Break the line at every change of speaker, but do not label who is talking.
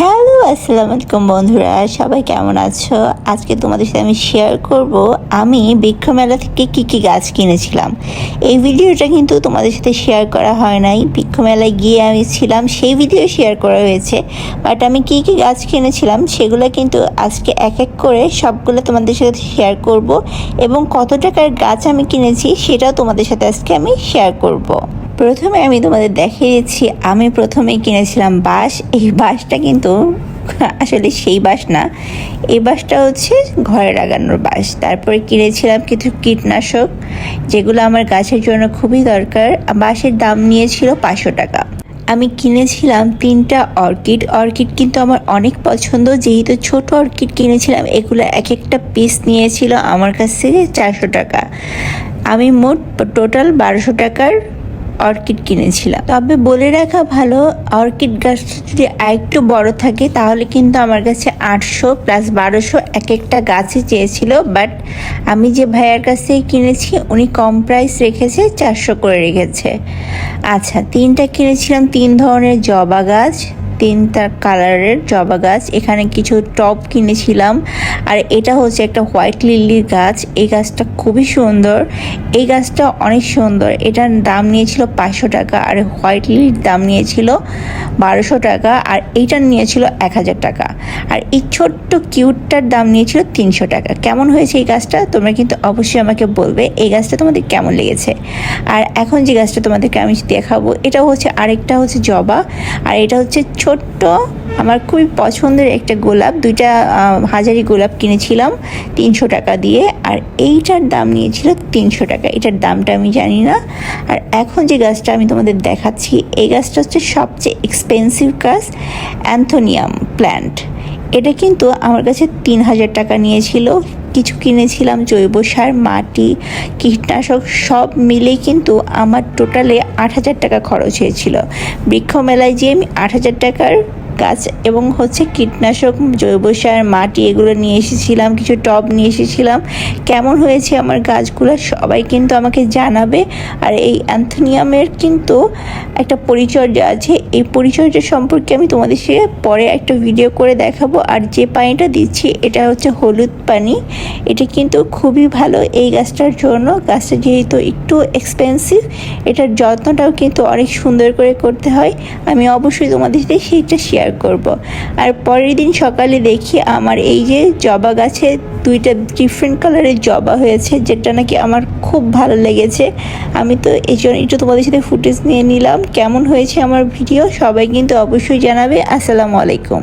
Hello, আসসালামু আলাইকুম বন্ধুরা, সবাই কেমন আছো? আজকে তোমাদের সাথে আমি শেয়ার করব, আমি বৃক্ষ মেলা থেকে কি কি গাছ কিনেছিলাম। এই ভিডিওটা কিন্তু তোমাদের সাথে শেয়ার করা হয় নাই। বৃক্ষ মেলায় গিয়ে আমি ছিলাম, সেই ভিডিও শেয়ার করা হয়েছে। বাট আমি কি কি গাছ কিনেছিলাম, সেগুলো কিন্তু আজকে এক এক করে সবগুলো তোমাদের সাথে শেয়ার করব এবং কত টাকার গাছ আমি কিনেছি, সেটাও তোমাদের সাথে আজকে আমি শেয়ার করব। প্রথমে আমি তোমাদের দেখিয়ে দিচ্ছি, আমি প্রথমে কিনেছিলাম বাঁশ। এই বাঁশটা কিন্তু আসলে সেই বাঁশ না। এই বাঁশটা হচ্ছে ঘরে লাগানোর বাঁশ। তারপরে কিনেছিলাম কিছু কীটনাশক, যেগুলো আমার গাছের জন্য খুবই দরকার। বাঁশের দাম নিয়েছিল পাঁচশো টাকা। আমি কিনেছিলাম তিনটা অর্কিড। অর্কিড কিন্তু আমার অনেক পছন্দ। যেহেতু ছোট অর্কিড কিনেছিলাম, এগুলো এক একটা পিস নিয়েছিল আমার কাছ থেকে চারশো টাকা। আমি মোট টোটাল বারোশো টাকার অর্কিড কিনেছিলাম তবে বলে রাখা ভালো, অর্কিড গাছ যদি আরেকটু বড় থাকে, তাহলে কিন্তু আমার কাছে আটশো প্লাস বারোশো এক একটা গাছই চেয়েছিল বাট আমি যে ভাইয়ার কাছ থেকে কিনেছি, উনি কম প্রাইস রেখেছে, চারশো করে রেখেছে। আচ্ছা তিনটা কিনেছিলাম, তিন ধরনের জবা গাছ। তিনটা কালারের জবা গাছ। এখানে কিছু টপ কিনেছিলাম। আর এটা হচ্ছে একটা হোয়াইট লিলির গাছ। এই গাছটা খুবই সুন্দর। এই গাছটা অনেক সুন্দর। এটার দাম নিয়েছিল পাঁচশো টাকা। আর হোয়াইট লিলির দাম নিয়েছিল বারোশো টাকা। আর এইটার নিয়েছিল এক হাজার টাকা। আর এই ছোট্ট কিউটটার দাম নিয়েছিল তিনশো টাকা। কেমন হয়েছে এই গাছটা? তোমরা কিন্তু অবশ্যই আমাকে বলবে এই গাছটা তোমাদের কেমন লেগেছে। আর এখন যে গাছটা তোমাদেরকে আমি দেখাবো এটা হচ্ছে আরেকটা হচ্ছে জবা। আর এটা হচ্ছে ছোট্ট, আমার খুবই পছন্দের একটা গোলাপ। দুইটা হাজারি গোলাপ কিনেছিলাম তিনশো টাকা দিয়ে, আর এইটার দাম নিয়েছিল তিনশো টাকা। এটার দামটা আমি জানি না। আর এখন যে গাছটা আমি তোমাদের দেখাচ্ছি, এই গাছটা হচ্ছে সবচেয়ে এক্সপেন্সিভ গাছ অ্যান্থোনিয়াম প্ল্যান্ট এটা কিন্তু আমার কাছে তিন হাজার টাকা নিয়েছিল। কিছু কিনেছিলাম, জৈব সার, মাটি, কীটনাশক, সব মিলে কিন্তু আমার টোটালে আট হাজার টাকা খরচ হয়েছিল। বৃক্ষ মেলায় যে আমি আট হাজার টাকার গাছ এবং হচ্ছে কীটনাশক, জৈব সার, মাটি এগুলো নিয়ে এসেছিলাম, কিছু টব নিয়ে এসেছিলাম। কেমন হয়েছে আমার গাছগুলো সবাই কিন্তু আমাকে জানাবে। আর এই অ্যান্থোনিয়ামের কিন্তু একটা পরিচর্যা আছে। এই পরিচর্যা সম্পর্কে আমি তোমাদের সে পরে একটা ভিডিও করে দেখাবো। আর যে পানিটা দিচ্ছি, এটা হচ্ছে হলুদ পানি। এটা কিন্তু খুবই ভালো এই গাছটার জন্য। গাছটা যেহেতু একটু এক্সপেন্সিভ এটার যত্নটাও কিন্তু অনেক সুন্দর করে করতে হয়। আমি অবশ্যই তোমাদের সাথে সেইটা শেয়ার করব। আর পরের দিন সকালে দেখি আমার এই যে জবা গাছে দুইটা ডিফারেন্ট কালারের জবা হয়েছে, যেটা নাকি আমার খুব ভালো লেগেছে। আমি তো এই জন্য একটু তোমাদের সাথে ফুটেজ নিয়ে নিলাম। কেমন হয়েছে আমার ভিডিও সবাই কিন্তু অবশ্যই জানাবে। আসসালামু আলাইকুম।